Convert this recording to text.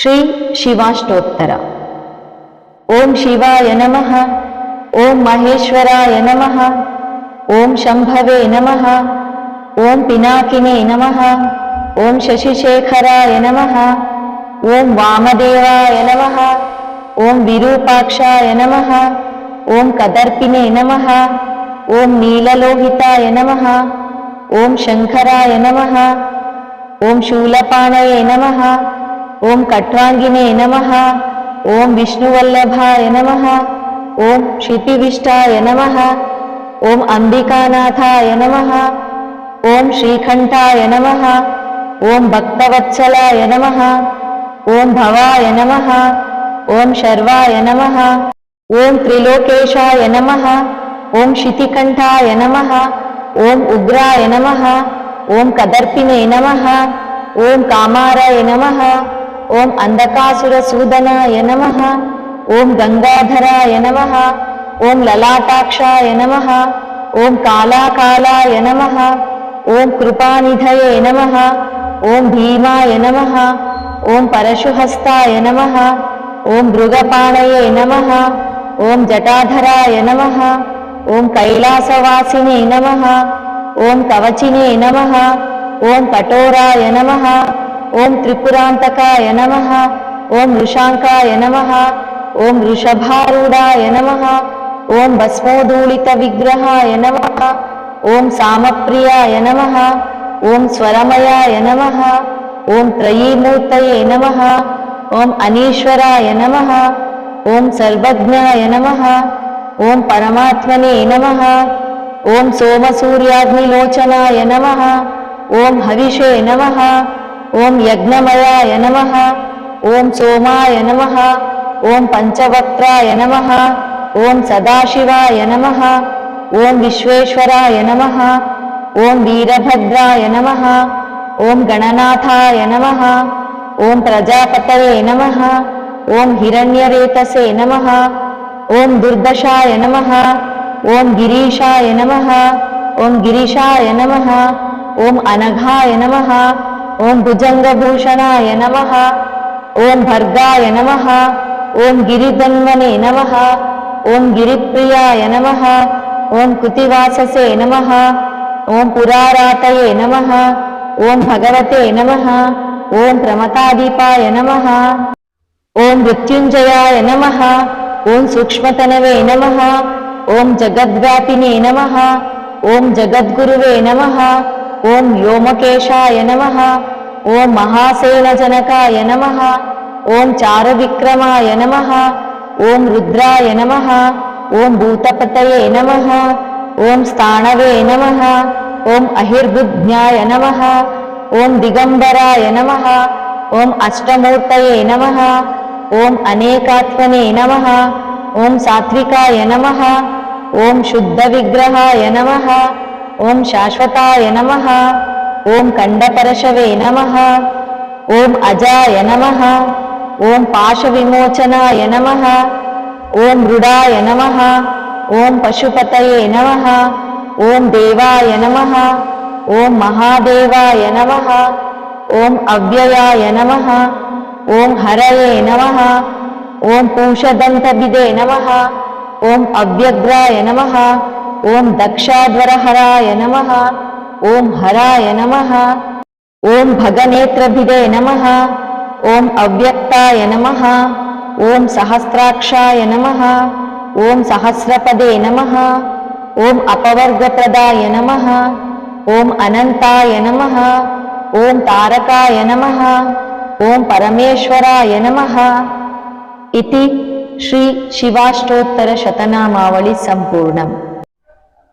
श्रीशिवाष्टोत्तर ॐ शिवाय नमः ॐ महेश्वराय नमः ॐ शम्भवे नमः ॐ पिनाकिने नमः ॐ शशिशेखराय नमः ॐ वामदेवाय नमः ॐ विरूपाक्षाय नमः ॐ कदर्पिने नमः ॐ नीललोहिताय नमः ॐ शङ्कराय नमः ॐ शूलपाणये नमः ఓం కట్వాంగినే నమ ఓం విష్ణువల్లభాయ నమ ఓం క్షితివిష్టాయ నమ ఓం అంబికానాథాయ నమ ఓం శ్రీకంఠాయ నమ ఓం భక్తవత్సలాయ నమ ఓం భవాయ నమ ఓం శర్వాయ నమ ఓం త్రిలోకేశాయ నమ ఓం క్షితికంఠాయ నమ ఓం ఉగ్రాయ నమ ఓం కదర్పినే నమ ఓం కామారాయ నమ ఓం అంధకాసుర సూదనాయ నమ ఓం గంగాధరాయ నమ ఓం లలాటాక్షాయ నమ ఓం కాళాకాలాయ నమ ఓం కృపానిధయే నమ ఓం భీమాయ నమ ఓం పరశుహస్తాయ నమ ఓం మృగపాణయే నమ ఓం జటాధరాయ నమ ఓం కైలాసవాసినే నమ ఓం కవచినే నమ ఓం కఠోరాయ నమ ఓం త్రిపురాంతకాయ నమ ఓం వృషాంకాయ నమ ఓం వృషభారూఢాయ నమ ఓం భస్మోదూళిత విగ్రహాయ నమ ఓం సామప్రియాయ నమ ఓం స్వరమయాయ నమ ఓం త్రయీమూర్తయే నమ ఓం అనీశ్వరాయ నమ ఓం సర్వజ్ఞాయ నమ ఓం పరమాత్మనే నమ ఓం సోమసూర్యాగ్నిలోచనాయ నమ ఓం హవిషే నమ ॐ यज्ञमयाय नमः ॐ सोमाय नमः ॐ पञ्चवक्त्राय नमः ॐ सदाशिवाय नमः ॐ विश्वेश्वराय नमः ॐ वीरभद्राय नमः ॐ गणनाथाय नमः ॐ प्रजापतये नमः ॐ हिरण्यरेतसे नमः ॐ दुर्दशाय नमः ॐ गिरीशाय नमः ॐ गिरिशाय नमः ॐ अनघाय नमः ఓం భుజంగభూషణాయ నమ ఓం భర్గాయ నమ ఓం గిరిధన్వనే నమ ఓం గిరిప్రియాయ నమ ఓం కృతివాససే నమ ఓం పురారాతయే నమ ఓం భగవతే నమ ఓం ప్రమతాదీపాయ నమ ఓం మృత్యుంజయాయ నమ ఓం సూక్ష్మతనవే నమ ఓం జగద్వ్యాపినే నమ ఓం జగద్గురువే నమ ॐ व्योमकेशाय नमः ॐ महासेनजनकाय नमः ॐ चारविक्रमाय नमः ॐ रुद्राय नमः ॐ भूतपतये नमः ॐ स्थाणवे नमः ॐ अहिर्बुद्ध्याय नमः ॐ दिगम्बराय नमः ॐ अष्टमूर्तये नमः ॐ अनेकात्मने नमः ॐ सात्विकाय नमः ॐ शुद्धविग्रहाय नमः ॐ शाश्वताय नमः ॐ कण्डपरशवे नमः ॐ अजाय नमः ॐ पाशविमोचनाय नमः ॐ मृडाय नमः ॐ पशुपतये नमः ॐ देवाय नमः ॐ महादेवाय नमः ॐ अव्ययाय नमः ॐ हरये नमः ॐ पुंषदन्तभिदे नमः ॐ अव्यग्राय नमः ఓం దక్షాధ్వరహరాయ నమ ఓం హరాయ నమ ఓం భగనేత్రభిదే నమ ఓం అవ్యక్తాయ నమ ఓం సహస్రాక్షాయ నమ ఓం సహస్రపదే నమ ఓం అపవర్గప్రదాయ నమ ఓం అనంతాయ నమ ఓం తారకాయ నమ ఓం పరమేశ్వరాయ నమ. ఇది శ్రీ శివాష్టోత్తర శతనామావళి సంపూర్ణం.